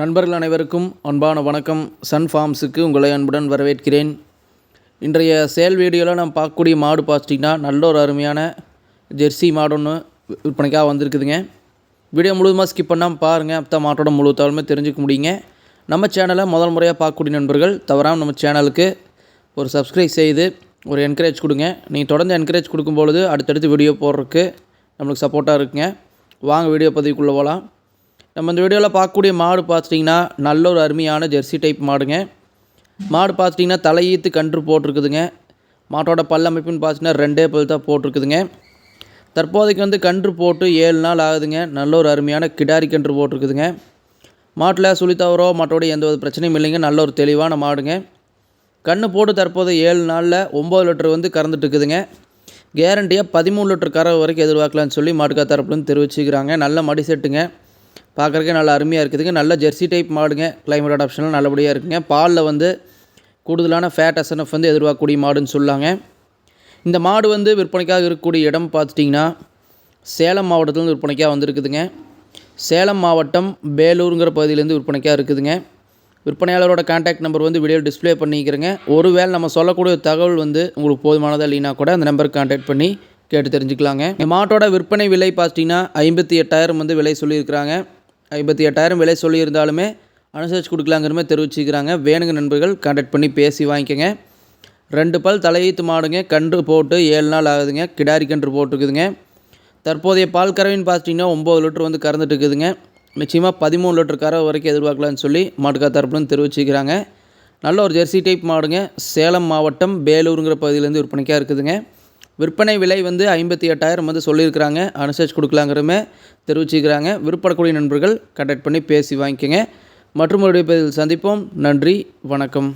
நண்பர்கள் அனைவருக்கும் அன்பான வணக்கம். சன் ஃபார்ம்ஸுக்கு உங்களை அன்புடன் வரவேற்கிறேன். இன்றைய சேல் வீடியோவில் நம்ம பார்க்கக்கூடிய மாடு பார்த்துட்டிங்கன்னா நல்ல ஒரு அருமையான ஜெர்சி மாடு ஒன்று விற்பனைக்காக வந்திருக்குதுங்க. வீடியோ முழுவதுமாக ஸ்கிப் பண்ணாமல் பாருங்கள் அப்போ தான் மாட்டோட முழு தகவலுமே தெரிஞ்சுக்க முடியுங்க. நம்ம சேனலை முதல் முறையாக பார்க்கக்கூடிய நண்பர்கள் தவறாமல் நம்ம சேனலுக்கு ஒரு சப்ஸ்கிரைப் செய்து ஒரு என்கரேஜ் கொடுங்க. நீங்கள் தொடர்ந்து என்கரேஜ் கொடுக்கும்பொழுது அடுத்தடுத்து வீடியோ போடுறதுக்கு நம்மளுக்கு சப்போர்ட்டாக இருக்குங்க. வாங்க வீடியோ பதிவுக்குள்ளே போகலாம் நம்ம இந்த வீடியோவில் பார்க்கக்கூடிய மாடு பார்த்துட்டிங்கன்னா நல்ல ஒரு அருமையான ஜெர்சி டைப் மாடுங்க. மாடு பார்த்துட்டிங்கன்னா தலையீத்து கன்று போட்டிருக்குதுங்க. மாட்டோட பல் அமைப்புன்னு பார்த்தீங்கன்னா ரெண்டே பல் தான் போட்டிருக்குதுங்க. தற்போதைக்கு வந்து கன்று போட்டு ஏழு நாள் ஆகுதுங்க. நல்ல ஒரு அருமையான கிடாரி கன்று போட்டிருக்குதுங்க. மாட்டில் சுழி தவறோ மாட்டோட எந்த ஒரு பிரச்சனையும் இல்லைங்க. நல்ல ஒரு தெளிவான மாடுங்க. கன்று போட்டு தற்போது ஏழு நாளில் ஒம்பது லிட்டர் வந்து கறந்துட்டுருக்குதுங்க கேரண்டியாக பதிமூணு லிட்டர் கறவை வரைக்கும் எதிர்பார்க்கலான்னு சொல்லி மாட்டுக்கா தரப்புலன்னு தெரிவிச்சுக்கிறாங்க. நல்ல மடி செட்டுங்க. பார்க்குறக்கே நல்லா அருமையாக இருக்குதுங்க. நல்ல ஜெர்சி டைப் மாடுங்க. கிளைமேட் அடாப்ஷனில் நல்லபடியாக இருக்குங்க. பாலில் வந்து கூடுதலான ஃபேட் எஸ்என்எஃப் வந்து எதிர்பார்க்கக்கூடிய மாடுன்னு சொல்லாங்க. இந்த மாடு வந்து விற்பனைக்காக இருக்கக்கூடிய இடம் பார்த்துட்டிங்கன்னா சேலம் மாவட்டத்துலேருந்து விற்பனைக்காக வந்திருக்குதுங்க. சேலம் மாவட்டம் பேலூருங்கிற பகுதியிலேருந்து விற்பனைக்காக இருக்குதுங்க. விற்பனையாளரோட கான்டாக்ட் நம்பர் வந்து வீடியோ டிஸ்ப்ளே பண்ணிக்கிறேங்க. ஒருவேளை நம்ம சொல்லக்கூடிய தகவல் வந்து உங்களுக்கு போதுமானதாக இல்லைனா கூட அந்த நம்பருக்கு கான்டாக்ட் பண்ணி கேட்டு தெரிஞ்சுக்கலாங்க. இந்த மாட்டோட விற்பனை விலை பார்த்தீங்கன்னா ஐம்பத்தி எட்டாயிரம் வந்து விலை சொல்லியிருக்கிறாங்க. ஐம்பத்தி எட்டாயிரம் விலை சொல்லியிருந்தாலுமே அனுசரித்து கொடுக்கலாங்கிற மாதிரி தெரிவிச்சுக்கிறாங்க வேணுங்க நண்பர்கள் கான்டாக்ட் பண்ணி பேசி வாங்கிக்கோங்க. ரெண்டு பல் தலையீத்து மாடுங்க கன்று போட்டு ஏழு நாள் ஆகுதுங்க. கிடாரி கன்று போட்டுருக்குதுங்க. தற்போதைய பால் கறவைன்னு பார்த்துட்டிங்கன்னா ஒம்பது லிட்டர் வந்து கறந்துட்டு இருக்குதுங்க நிச்சயமாக பதிமூணு லிட்டர் கறவை வரைக்கும் எதிர்பார்க்கலான்னு சொல்லி மாட்டுக்கா தரப்புலன்னு தெரிவிச்சுக்கிறாங்க நல்ல ஒரு ஜெர்சி டைப் மாடுங்க. சேலம் மாவட்டம் பேலூருங்கிற பகுதியிலேருந்து விற்பனைக்காக இருக்குதுங்க. விற்பனை விலை வந்து ஐம்பத்தி எட்டாயிரம் வந்து சொல்லியிருக்கிறாங்க. அனுசரிச்சு கொடுக்கலாங்கிறமே தெரிவிச்சுக்கிறாங்க. விருப்பப்படக்கூடிய நண்பர்கள் கண்டக்ட் பண்ணி பேசி வாங்கிக்கோங்க. மற்றும் ஒரு பதில் சந்திப்போம். நன்றி. வணக்கம்.